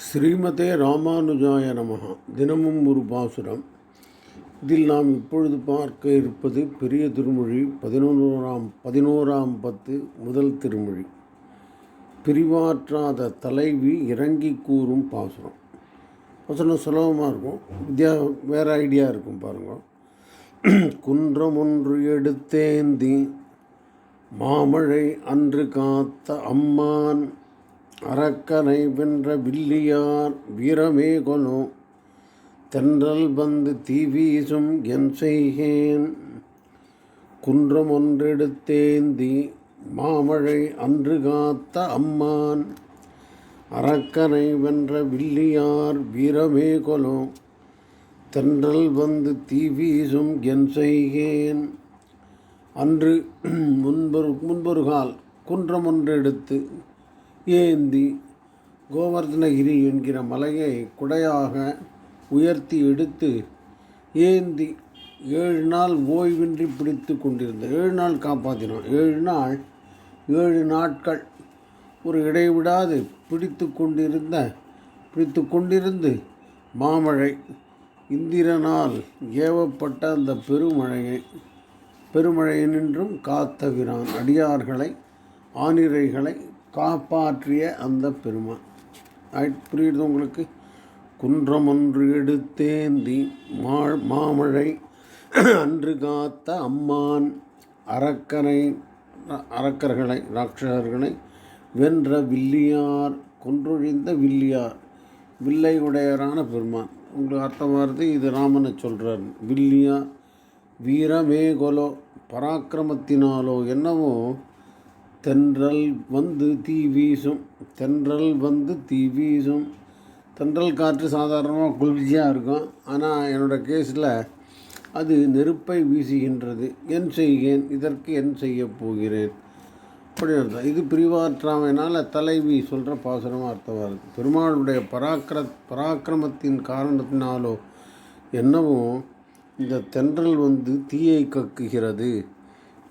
ஸ்ரீமதே ராமானுஜாய நமகா தினமும் ஒரு பாசுரம். இதில் நாம் இப்பொழுது பார்க்க இருப்பது பெரிய திருமொழி பதினோராம் பதினோராம் பத்து முதல் திருமொழி. பிரிவாற்றாத தலைவி இறங்கி கூறும் பாசுரம். வசனம் சுலபமாக இருக்கும். வித்தியா வேறு ஐடியா இருக்கும் பாருங்கள் குன்றம் ஒன்று எடுத்தேந்தி மாமழை அன்று காத்த அம்மான் அரக்கனை வென்ற வில்லியார் வீரமே கொலோ. தென்றல் வந்து தீ வீசும் என் செய்கேன். குன்றம் ஒன்றெடுத்தேந்தி மாமழை அன்று காத்த அம்மான். அரக்கனை வென்ற வில்லியார் வீரமே கொலோ. தென்றல் வந்து தீ வீசும் என் செய்கேன். அன்று முன்பொரு முன்பொரு கால் குன்றம் ஒன்று எடுத்து ஏந்தி கோவர்தனகிரி என்கிற மலையை குடையாக உயர்த்தி எடுத்து ஏந்தி ஏழு நாள் ஓய்வின்றி பிடித்து கொண்டிருந்த ஏழு நாள் காப்பாற்றினோம் ஏழு நாள் ஏழு நாட்கள். ஒரு இடைவிடாது பிடித்து கொண்டிருந்த பிடித்து கொண்டிருந்து மாமழை. இந்திரனால் ஏவப்பட்ட அந்த பெருமழையை பெருமழையினின்றும் காத்தகிறான் அடியார்களை ஆனிரைகளை காப்பாற்றிய அந்த பெருமான். ஆயிட் புரியுது உங்களுக்கு? குன்றம் ஒன்று எடுத்தேந்தி மா மாமழை அன்று காத்த அம்மான் அரக்கனை அரக்கர்களை ராட்சசர்களை வென்ற வில்லியார் கொன்றொழிந்த வில்லியார் வில்லை உடையரான பெருமான். உங்களுக்கு அர்த்தமாகிறது இது ராமனை சொல்கிறார் வில்லியார் வீரமேகோலோ பராக்கிரமத்தினாலோ என்னவோ தென்றல் வந்து தீ வீசும். தென்றல் வந்து தீ வீசும். தென்றல் காற்று சாதாரணமாக குளிர்ச்சியாக இருக்கும். ஆனால் என்னோடய கேஸில் அது நெருப்பை வீசுகின்றது. என் செய்கேன் இதற்கு என் செய்ய போகிறேன். அப்படி அர்த்தம் இது பிரிவாற்றாமையினால் தலைவி சொல்கிற பாசுரமாக அர்த்தமாக இருக்குது பெருமாளுடைய பராக்கிர பராக்கிரமத்தின் காரணத்தினாலோ என்னவோ இந்த தென்றல் வந்து தீயை கக்குகிறது.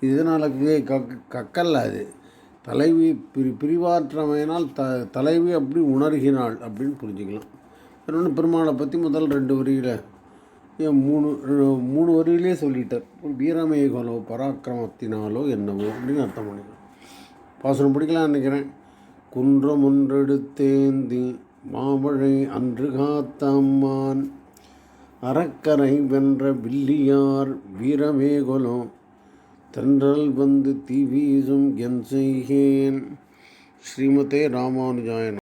இதனால் தீயை கக் கக்கல்ல அது. தலைவி பிரி பிரிவாற்றமையினால் த தலைவி அப்படி உணர்கிறாள் அப்படின்னு புரிஞ்சுக்கலாம். இன்னொன்று பெருமாளை பற்றி முதல் ரெண்டு வரியில் ஏன் மூணு மூணு வரியிலே சொல்லிட்டார். வீரமேகலோ பராக்கிரமத்தினாலோ என்னவோ அப்படின்னு அர்த்தம் பண்ணிக்கலாம். பாசனம் பிடிக்கலாம் நினைக்கிறேன். குன்றம் ஒன்றெடுத்தேந்தி மாமழை அன்று காத்த அம்மான் அறக்கரை வென்ற வில்லியார் வீரமேகலோ தென்றல் வந்து தீ வீசும் என் செய்கேன் ஸ்ரீமதே ராமானுஜாயன்